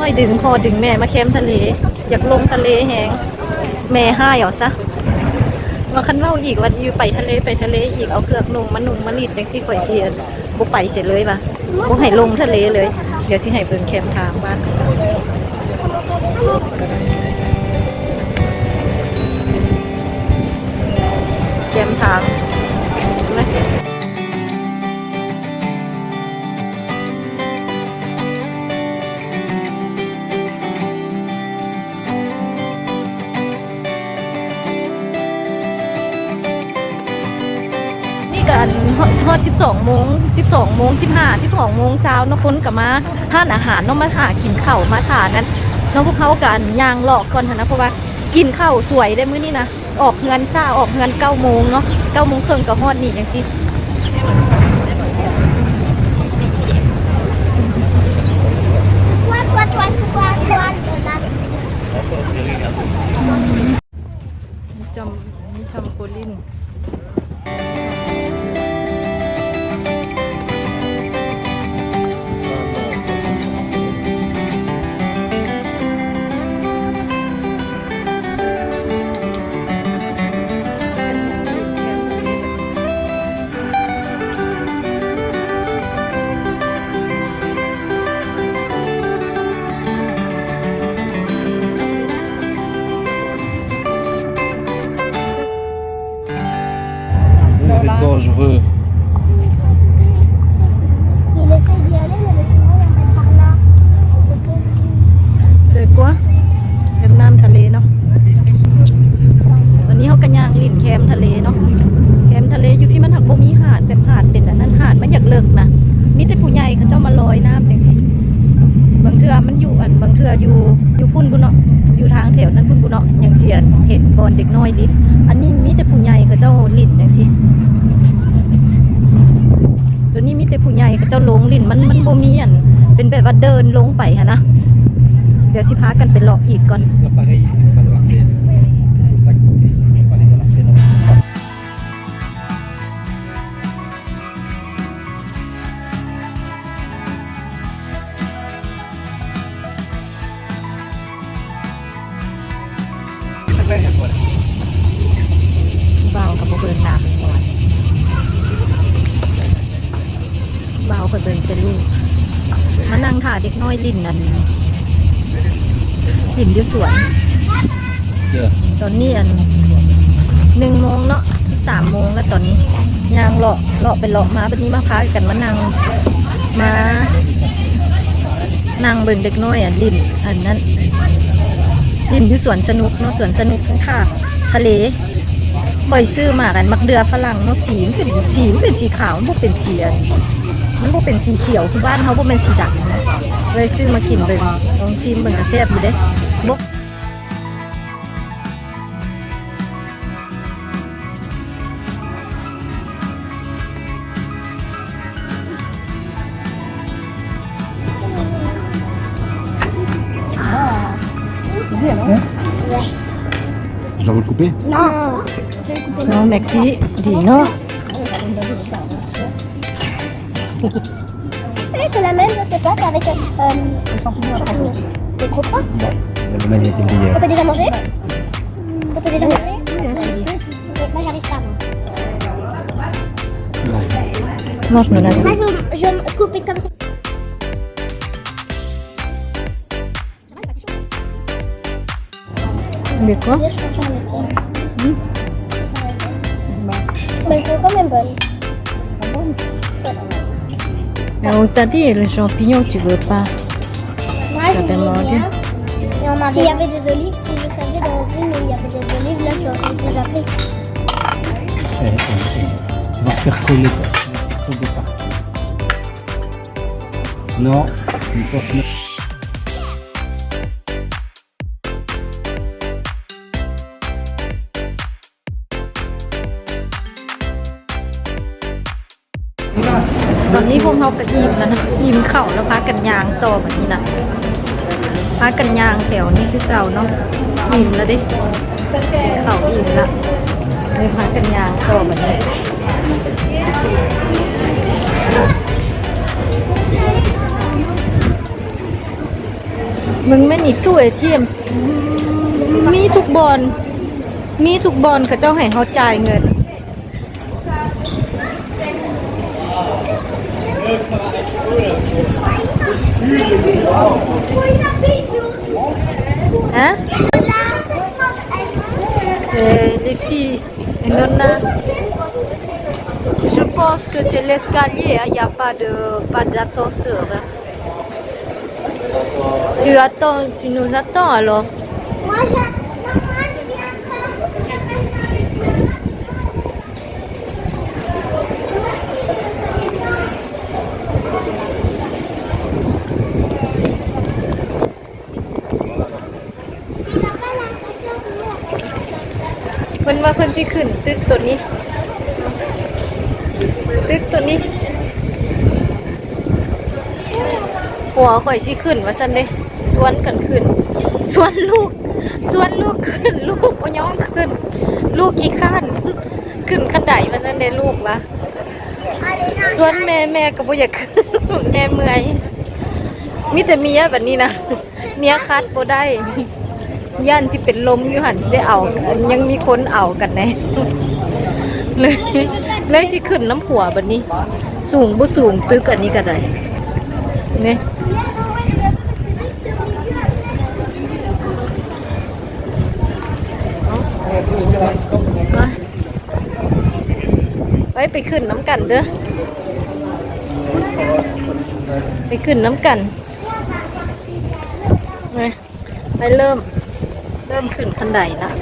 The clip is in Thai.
ห้อยดึงคอดึงแม่มาแคมทะเล อยากลงทะเลแหงแม่ห้ายเอซะมาคันเล่าอีกว่าอยู่ไปทะเลไปทะเลอีกเอาเครือกนุ่งมานุ่งมานิดจังที่ข่อยเสียบ่ไปเสร็จเลยว่ะบ่ให้ลงทะเลเลย เดี๋ยวสิให้เบิ่งแคมทางบ้านแคมทาง ฮอด12โมง12โมง15 12โมงเช้าเนาะคนก็มาทานอาหารเนาะมาหากินข้าวมาทานนั้นน้องพวกเขากันย่างหลอกก่อนนะเพราะว่ากินข้าวสวยได้มื้อนี้นะออกเงินซ่าออกเงิน9โมงเนาะ9โมงครึ่งก็ฮอดนี่จังซี่ Toi, toi, toi, toi, toi, Donald. มีจอมจอมโปลิน peu. Il essaie d'y aller, mais le courant l'arrête par là. Le pauvre. เจอกว่าแคมป์น้ำทะเลเนาะ ตอนนี้เขากันยางลิ่นแคมทะเลเนาะ แคมทะเลอยู่ที่มันหักบ่มีหาดแบบหาดเป็นอันนั้นหาดมันอยากเลิกนะ มีแต่ผู้ใหญ่เขาเจ้ามาลอยน้ำจังสิบางเทื่อมันอยู่อันบางเทื่ออยู่อยู่พุ่นบุเนาะ อยู่ทางแถวนั้นพุ่นบุเนาะอย่างเสียนเห็นบอลเด็กน้อยลิ้นอันนี้มีแต่ผู้ใหญ่เขาเจ้าลิ่นจังสิ ตัวนี้มีแต่ผู้ใหญ่เขาเจ้าลงลินมันมันบ่มีอันเป็นแบบว่าเดินลงไปฮะนะเดี๋ยวสิพากันไปเลาะอีกก่อน กับเบินเป็นลูกมานั่งถ่าเด็กน้อยลินนั่นลินอยู่สวนตอนนี้อันหนึ่งโมงเนาะสามโมงแล้วตอนนี้ยางเลาะเลาะไปเลาะมาบัดนี้มาพากันมานั่งมานั่งเบิ่งเด็กน้อยอะลินอันนั้นลินอยู่สวนสนุกเนาะสวนสนุกข้างท่าทะเลบ่อยซื้อมากันมักเดือฝรั่งเนาะสีมันเป็นสีมันเป็นสีขาวมันเป็นสีอัน มันบ่เป็นสีเขียวคือบ้านเขาบ่เป็นสีดำนะเลยซื้อมากินเบิ่งลองชิมเบิ่งก็แซ่บอยู่เด้บ่ Je dois vous le couper Non. น้องแม็กซี่ดีเนาะ Oui, c'est la même, je sais pas, c'est avec euh, champignons. C'est trop froid. Était. On peut déjà manger On peut déjà manger Moi, j'arrive pas. moi. mange Moi, je vais, je vais me couper comme ça. de quoi Je vais changer le thème. Mais elles sont quand même bonnes. On t'a dit les champignons tu veux pas Moi, Ça je m'avait- S'il y avait des olives, si je savais dans une où il y avait des olives, là, j'aurais déjà pris. Eh, eh, eh. Tu vas faire coller. Tu vas faire coller partout. Non, il faut ตอนนี้พวกเราก็อิ่มแล้วนะอิ่มเข่าแล้วพากันยางต่อแบบนี้นะพากันยางแถวนี้คือเก่าเนาะอิ่มแล้วดิเข่าวอิ่มละเลยพากันยางต่อแบบนี้มึงไม่หนีตู้ไอเทียม มีทุกบอลมีทุกบอลเขาเจ้าให้เขาจ่ายเงิน Hein? Et les filles, il. Je pense que c'est l'escalier, hein, il n'y a pas de pas d'ascenseur. hein. Tu attends, tu nous attends alors. พิ่นว่าเพิ่นสิขึ้น ตึกตัวนี้ ตึกตัวนี้ หัวข่อยสิขึ้นว่าซั่นเด้สวนกันขึ้นสวนลูกสวนลูกขึ้น ลูกบ่ยอมขึ้น ลูกขี้ข้าน ขึ้นขันไดว่าซั่นเด้ลูกละสวนแม่แม่ก็บ่อยากขึ้นแม่เมื่อยมีแต่เมียแบบนี้นะเมียคัดบ่ได้ ย่านสิเป็นลมอยู่หันสิได้เอายังมีคนเอากันแน่เลยเลยสิขึ้นน้ำผัวบัดนี้ สูงบ่สูงตึกอันนี้ก็ได้เนี่ยมาไปไปขึ้นน้ำกันเด้อไปขึ้นน้ำกันไปไปเริ่ม เริ่มขึ้นคันใดนะ